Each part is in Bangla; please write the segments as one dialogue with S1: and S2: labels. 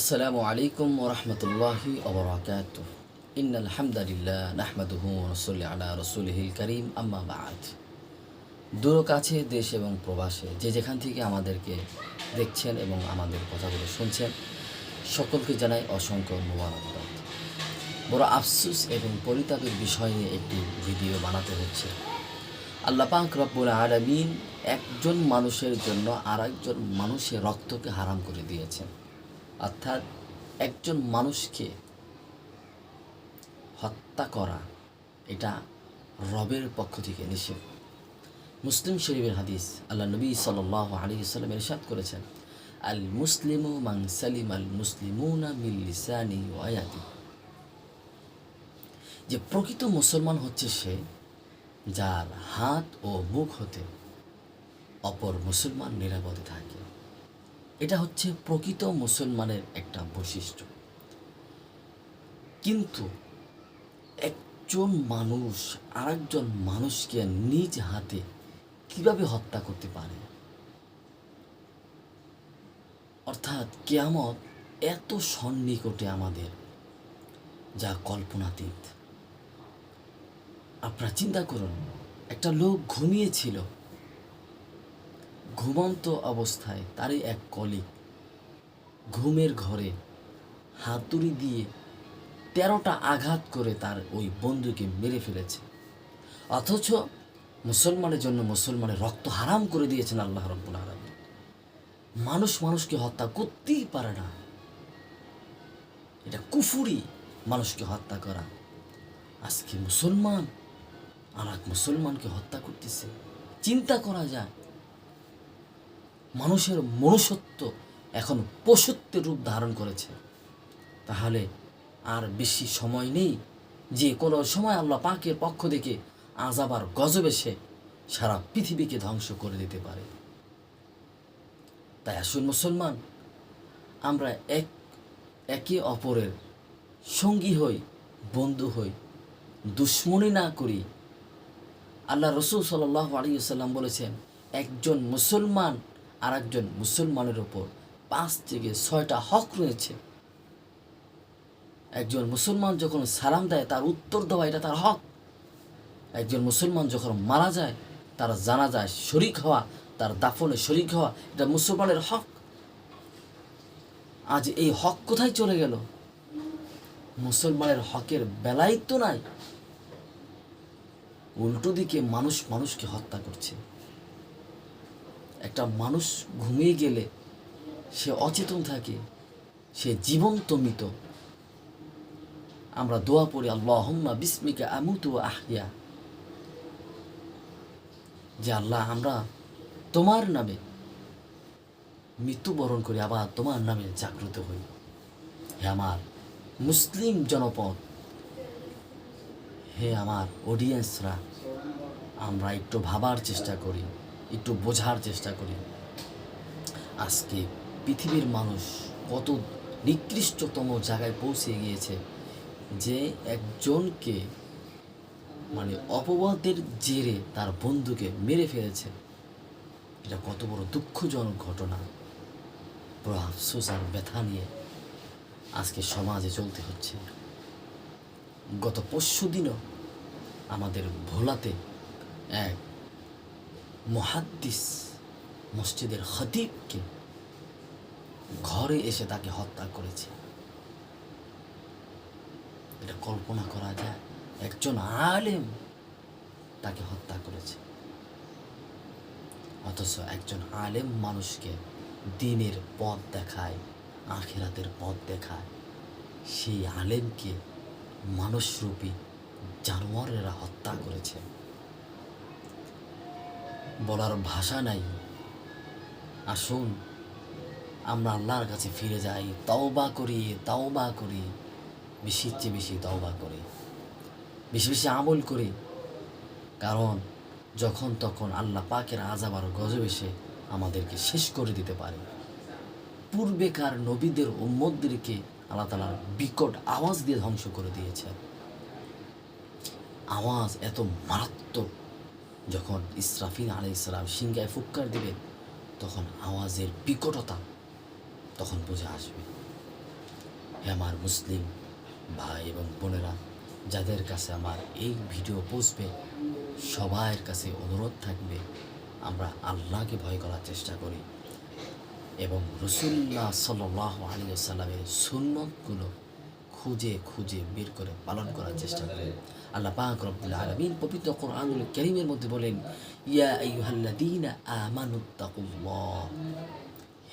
S1: আসসালামু আলাইকুম ওরহমতুল্লাহি ওবরাকাত ইন আলহামদুলিল্লাহ নাহমাদুহু রসুল আলা রসুলহিল করিম, আম্মা বাদ। দূর কাছে দেশ এবং প্রবাসে, যে যেখান থেকে আমাদেরকে দেখছেন এবং আমাদের কথাগুলো শুনছেন, সকলকে জানাই অসংখ্য মোবারকবাদ। বড় আফসুস এবং পরিতাপের বিষয় নিয়ে একটি ভিডিও বানাতে হচ্ছে। আল্লাপাক রব্বুল আলমিন একজন মানুষের জন্য আর একজন মানুষের রক্তকে হারাম করে দিয়েছেন। অর্থাৎ একজন মানুষকে হত্যা করা, এটা রবের পক্ষ থেকে নিষেধ। মুসলিম শরীফের হাদিস আল্লাহ নবী সাল আলী সাল্লাম এরশাদ করেছেন আল মুসলিমু মাং সালিম আল মুসলিমুনা মিল লিসানি ওয়ায়াতি যে প্রকৃত মুসলমান হচ্ছে সে যার হাত ও মুখ হতে অপর মুসলমান নিরাপদে থাকে। এটা হচ্ছে প্রকৃত মুসলমানের একটা বৈশিষ্ট্য। কিন্তু একজন মানুষ আরেকজন মানুষকে নিজ হাতে কীভাবে হত্যা করতে পারে? অর্থাৎ কেয়ামত এত সন্নিকটে আমাদের, যা কল্পনাতীত। আপনারা চিন্তা করুন, একটা লোক ঘুমিয়েছিল। ঘুমন্ত অবস্থায় তারই এক কলিগ ঘুমের ঘরে হাতুড়ি দিয়ে তেরোটা আঘাত করে তার ওই বন্ধুকে মেরে ফেলেছে। অথচ মুসলমানের জন্য মুসলমানের রক্ত হারাম করে দিয়েছেন আল্লাহ রব্বুল আলমী মানুষ মানুষকে হত্যা করতেই পারে না। এটা কুফুরি মানুষকে হত্যা করা। আজকে মুসলমান আর এক মুসলমানকে হত্যা করতেছে। চিন্তা করা যায় মানুষের মনুষ্যত্ব এখন পশুত্বের রূপ ধারণ করেছে। তাহলে আর বেশি সময় নেই যে কোনো সময় আল্লাহ পাকের পক্ষ থেকে আজাবার গজব এসে সারা পৃথিবীকে ধ্বংস করে দিতে পারে। তাই আসুন মুসলমান, আমরা এক, একে অপরের সঙ্গী হই, বন্ধু হই, দুশ্মনী না করি। আল্লাহ রসুল সাল্লাহ আলিয়াল্লাম বলেছেন, একজন মুসলমান আর একজন মুসলমানের ওপর পাঁচ থেকে ছয়টা হক রয়েছে। একজন মুসলমান যখন সালাম দেয়, তার উত্তর দেওয়া এটা তার হক। একজন মুসলমান যখন মারা যায়, তার জানা যায় শরিক হওয়া, তার দাফনে শরিক হওয়া, এটা মুসলমানের হক। আজ এই হক কোথায় চলে গেল? মুসলমানের হকের বেলাই তো নাই। উল্টো দিকে মানুষ মানুষকে হত্যা করছে। একটা মানুষ ঘুমিয়ে গেলে সে অচেতন থাকে, সে জীবন্ত মৃত। আমরা দোয়া পড়ি আল্লাহ বিস্মিকা আমুতু আহিয়া যে আল্লাহ, আমরা তোমার নামে মৃত্যুবরণ করি, আবার তোমার নামে জাগ্রত হই। হে আমার মুসলিম জনপদ, হে আমার অডিয়েন্সরা আমরা একটু ভাবার চেষ্টা করি। একটু বোঝার চেষ্টা করি। আজকে পৃথিবীর মানুষ কত নিকৃষ্টতম জায়গায় পৌঁছে গিয়েছে যে একজনকে মানে অপবাদের জেরে তার বন্ধুকে মেরে ফেলেছে। এটা কত বড় দুঃখজনক ঘটনা। বড় আফসোস আর ব্যথা নিয়ে আজকে সমাজে চলতে হচ্ছে। গত পরশু দিনও আমাদের ভোলাতে এক মহাদ্দিস মসজিদের খতিবকে ঘরে এসে তাকে হত্যা করেছে। এটা কল্পনা করা যায়, একজন আলেম তাকে হত্যা করেছে। অথচ একজন আলেম মানুষকে দিনের পথ দেখায়, আখেরাতের পথ দেখায়। সেই আলেমকে মানুষরূপী জানোয়ারেরা হত্যা করেছে। বলার ভাষা নাই। আসুন, আমরা আল্লাহর কাছে ফিরে যাই, তওবা করি তওবা করি, বেশির চেয়ে বেশি তওবা করি, বেশি বেশি আমল করি। কারণ যখন তখন আল্লাহ পাকের আজাব আর গজব এসে আমাদেরকে শেষ করে দিতে পারে। পূর্বেকার নবীদের উম্মদদেরকে আল্লাহ তালার বিকট আওয়াজ দিয়ে ধ্বংস করে দিয়েছে আওয়াজ এত মারাত্মক। যখন ইসরাফিল আলাই ইসলাম সিংগায় ফুৎকার দিবেন তখন আওয়াজের বিকটতা তখন বুঝে আসবে। হে আমার মুসলিম ভাই এবং বোনেরা, যাদের কাছে আমার এই ভিডিও পৌঁছবে সবার কাছে অনুরোধ থাকবে, আমরা আল্লাহকে ভয় করার চেষ্টা করি এবং রসুল্লাহ সাল্লাহ আলী সাল্লামের সুন্নতগুলো খুঁজে খুঁজে বের করে পালন করার চেষ্টা করি। আল্লাহ পাক রব্বুল আলামিন পবিত্র কোরআনুল কারীমের মধ্যে বলেন, ইয়া আইয়ুহাল্লাযীনা আমানুত্তাকুল্লাহ।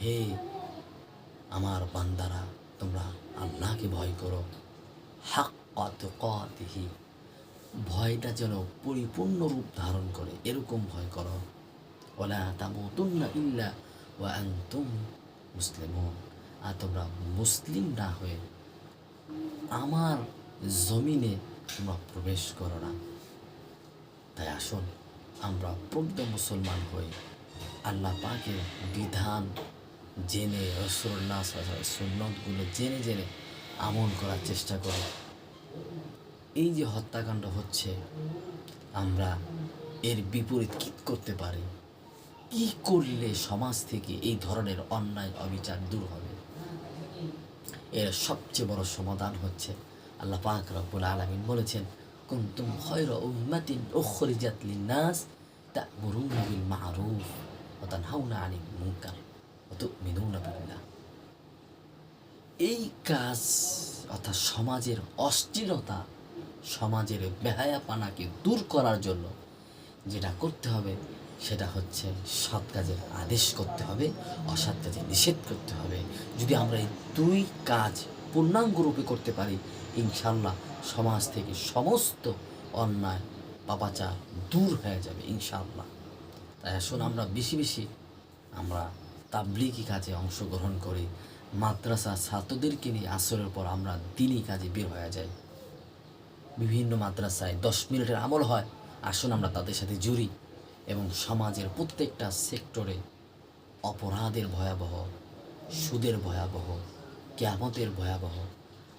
S1: হে আমার বান্দারা, তোমরা আল্লাহকে ভয় করো। হাক্কা তুকাতিহি, ভয়টা যেন পরিপূর্ণ রূপ ধারণ করে, এরকম ভয় করো। ওলা তামুতুন্না ইল্লা ওয়া আনতুম মুসলিমুন। আর তোমরা মুসলিম না হয়ে আমার জমিনে তোমরা প্রবেশ করো না। তাই আসুন, আমরা প্রজ্ঞ মুসলমান হই। আল্লাহ পাকের বিধান জেনে সুন্নতগুলো জেনে জেনে আমল করার চেষ্টা করি। এই যে হত্যাকাণ্ড হচ্ছে, আমরা এর বিপরীত কী করতে পারি? কি করলে সমাজ থেকে এই ধরনের অন্যায়, অবিচার দূর হবে? এর সবচেয়ে বড় সমাধান হচ্ছে। আল্লাহ পাক রব্বুল আলামিন বলেছেন, কুনতুম খায়রা উম্মাতিন উখরিজাত লিন-নাস তা'মুরুনা বিল মা'রুফ ওয়া তানহাউনা 'আনিল মুনকার ওয়া তু'মিনুনা বিল্লাহ। এই কাজ অর্থাৎ সমাজের অস্থিরতা, সমাজের বেহায়াপানাকে দূর করার জন্য যেটা করতে হবে সেটা হচ্ছে সৎ কাজের আদেশ করতে হবে, অসৎ কাজে নিষেধ করতে হবে। যদি আমরা এই দুই কাজ পূর্ণাঙ্গ রূপে করতে পারি ইনশাল্লাহ সমাজ থেকে সমস্ত অন্যায়, পাপাচার দূর হয়ে যাবে ইনশাল্লাহ তাই আসুন আমরা বেশি বেশি আমরা তাবলিগি কাজে অংশগ্রহণ করি, মাদ্রাসা ছাত্রদেরকে নিয়ে আসরের পর আমরা দিনই কাজে বের হয়ে যাই। বিভিন্ন মাদ্রাসায় দশ মিনিটের আমল হয়, আসুন আমরা তাদের সাথে জুড়ি। এবং সমাজের প্রত্যেকটা সেক্টরে অপরাধের ভয়াবহ, সুদের ভয়াবহ, কেয়ামতের ভয়াবহ,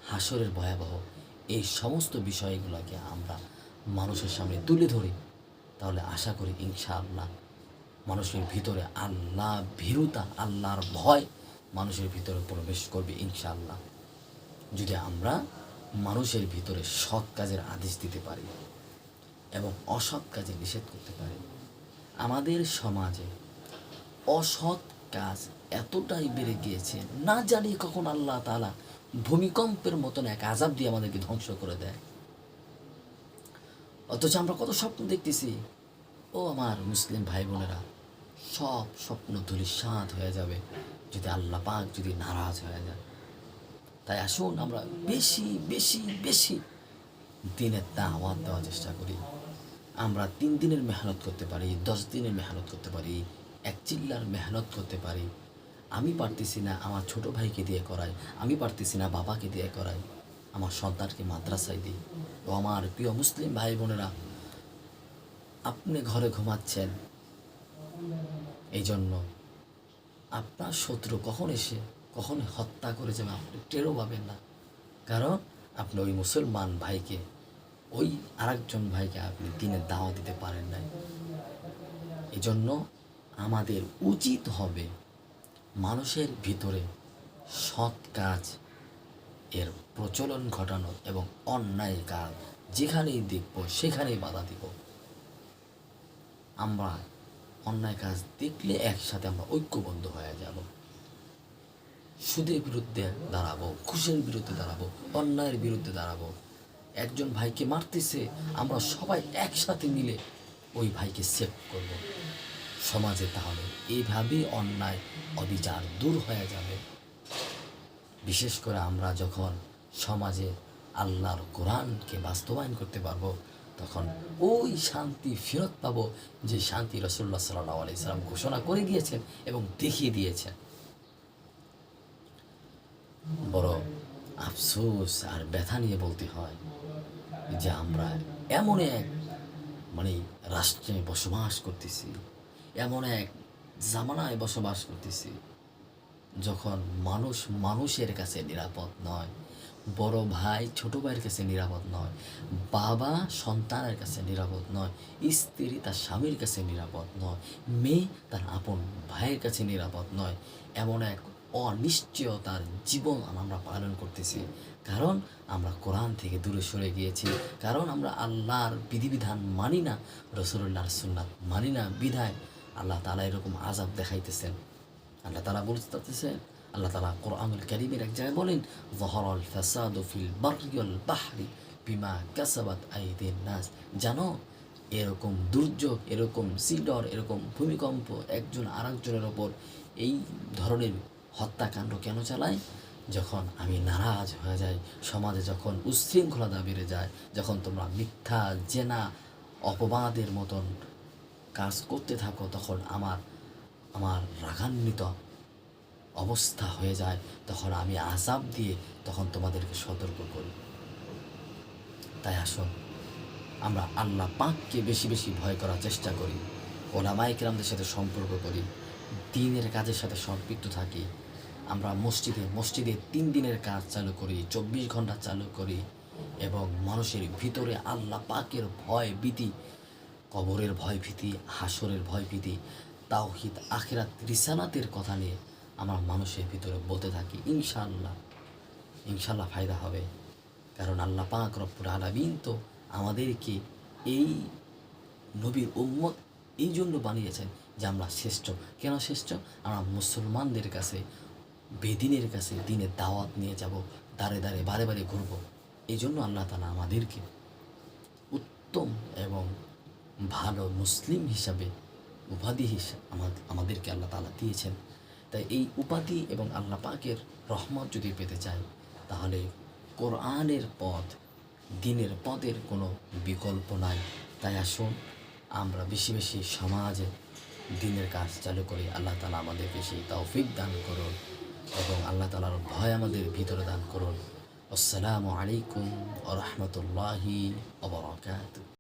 S1: হাসরের ভয়াবহ, এই সমস্ত বিষয়গুলোকে আমরা মানুষের সামনে তুলে ধরি। তাহলে আশা করি ইনশাআল্লাহ মানুষের ভিতরে আল্লাহ ভীরুতা, আল্লাহর ভয় মানুষের ভিতরে প্রবেশ করবে ইনশাআল্লাহ। যদি আমরা মানুষের ভিতরে সৎ কাজের আদেশ দিতে পারি এবং অসৎ কাজে নিষেধ করতে পারি আমাদের সমাজে অসৎ কাজ এতটাই বেড়ে গিয়েছে, না জানি কখন আল্লাহ তাআলা ভূমিকম্পের মতন এক আজাব দিয়ে আমাদেরকে ধ্বংস করে দেয়। অথচ আমরা কত স্বপ্ন দেখতেছি, ও আমার মুসলিম ভাই বোনেরা সব স্বপ্ন ধূলিসাৎ হয়ে যাবে যদি আল্লাহ পাক যদি নারাজ হয়ে যায়। তাই আসুন আমরা বেশি বেশি বেশি দিনের দাওয়াত দেওয়ার চেষ্টা করি। আমরা তিন দিনের মেহনত করতে পারি, দশ দিনের মেহনত করতে পারি, এক চিল্লার মেহনত করতে পারি। আমি পারতেছি না আমার ছোট ভাইকে দিয়ে করাই আমি পারতেছি না বাবাকে দিয়ে করাই আমার সন্তানকে মাদ্রাসায় দিই। ও আমার প্রিয় মুসলিম ভাই বোনেরা, আপনি ঘরে ঘুমাচ্ছেন এই জন্য আপনার শত্রু কখন এসে, কখন হত্যা করে যাবে আপনি টেরও পাবেন না। কারণ আপনি ওই মুসলমান ভাইকে ওই আরেকজন ভাইকে আপনি দিনে দাওয়া দিতে পারেন নাই। এই জন্য আমাদের উচিত হবে মানুষের ভিতরে সৎ কাজ এর প্রচলন ঘটানো এবং অন্যায় কাজ যেখানেই দেখব সেখানেই বাধা দিব। আমরা অন্যায় কাজ দেখলে একসাথে আমরা ঐক্যবদ্ধ হয়ে যাব। সুদের বিরুদ্ধে দাঁড়াবো, ঘুষের বিরুদ্ধে দাঁড়াবো, অন্যায়ের বিরুদ্ধে দাঁড়াবো। একজন ভাইকে মারতেছে, আমরা সবাই একসাথে মিলে ওই ভাইকে সেভ করব। সমাজে তাহলে এইভাবেই অন্যায়, অবিচার দূর হয়ে যাবে। বিশেষ করে আমরা যখন সমাজে আল্লাহর কোরআনকে বাস্তবায়ন করতে পারব, তখন ওই শান্তি ফেরত পাবো যে শান্তি রসুল্লাহ সাল্লাহ আলাইসাল্লাম ঘোষণা করে দিয়েছেন এবং দেখিয়ে দিয়েছেন। বড় আফসোস আর ব্যথা নিয়ে বলতে হয় যে আমরা এমন এক মানে রাষ্ট্রে বসবাস করতেছি, এমন এক জামানায় বসবাস করতেছি, যখন মানুষ মানুষের কাছে নিরাপদ নয়, বড় ভাই ছোট ভাইয়ের কাছে নিরাপদ নয়, বাবা সন্তানের কাছে নিরাপদ নয়, স্ত্রী তার স্বামীর কাছে নিরাপদ নয়, মেয়ে তার আপন ভাইয়ের কাছে নিরাপদ নয়, এমন এক অনিশ্চয়তার জীবন আমরা পালন করতেছি। কারণ আমরা কোরআন থেকে দূরে সরে গিয়েছি। কারণ আমরা আল্লাহর বিধিবিধান মানি না রসুল্লাহর সুন্নাত মানি না, বিধায় আল্লাহ তালা এরকম আজাব দেখাইতেছেন। আল্লাহ তালা বলতেছেন, আল্লাহ তালা কোরআনুল করিমের এক জায়গায় বলেন জহরল ফাসাদ ফিল বাহরি বিমা কাসাবাত আইদিন নাস। জানো, এরকম দুর্যোগ, এরকম সিডর এরকম ভূমিকম্প, একজন আরেকজনের ওপর এই ধরনের হত্যাকাণ্ড কেন চালায়? যখন আমি নারাজ হয়ে যাই, সমাজে যখন উচ্ছৃঙ্খলতা বেড়ে যায়, যখন তোমরা মিথ্যা, জেনা, অপবাদের মতন কাজ করতে থাকো, তখন আমার আমার রাগান্বিত অবস্থা হয়ে যায়। তখন আমি আজাব দিয়ে তখন তোমাদেরকে সতর্ক করি। তাই আসুন, আমরা আল্লাহ পাককে বেশি বেশি ভয় করার চেষ্টা করি। ওলামাইকরামদের সাথে সম্পর্ক করি। দিনের কাজের সাথে সম্পৃক্ত থাকি। আমরা মসজিদে মসজিদে তিন দিনের কাজ চালু করি, চব্বিশ ঘণ্টা চালু করি এবং মানুষের ভিতরে আল্লাহ পাকের ভয় ভীতি, কবরের ভয় ভীতি, হাসরের ভয় ভীতি, তাওহিদ, আখেরাত, রিসানাতের কথা নিয়ে আমরা মানুষের ভিতরে বলতে থাকি, ইনশাআল্লাহ ইনশাআল্লাহ ফায়দা হবে। কারণ আল্লাহ পাক রব্বুল আলামিন তো আমাদেরকে এই নবীর উম্মত এই জন্য বানিয়েছেন যে আমরা শ্রেষ্ঠ। কেন শ্রেষ্ঠ? আমরা মুসলমানদের কাছে বেদিনের কাছে দিনের দাওয়াত নিয়ে যাব দাঁড়ে দাঁড়ে বারে বারে ঘুরব। এই জন্য আল্লাহ তালা আমাদেরকে উত্তম এবং ভালো মুসলিম হিসাবে উপাধি হিসাবে আমাদেরকে আল্লাহ তালা দিয়েছেন। তাই এই উপাধি এবং আল্লাহ পাকের রহমত যদি পেতে চাই, তাহলে কোরআনের পথ, দিনের পথের কোনো বিকল্প নাই। তাই আসুন, আমরা বেশি বেশি সমাজে দিনের কাজ চালু করি। আল্লাহ তালা আমাদেরকে সেই তৌফিক দান করুন। এবং আল্লাহ তালার ভয় আমাদের ভিতরে দান করুন। আসসালামু আলাইকুম আ রহমতুল্লাহি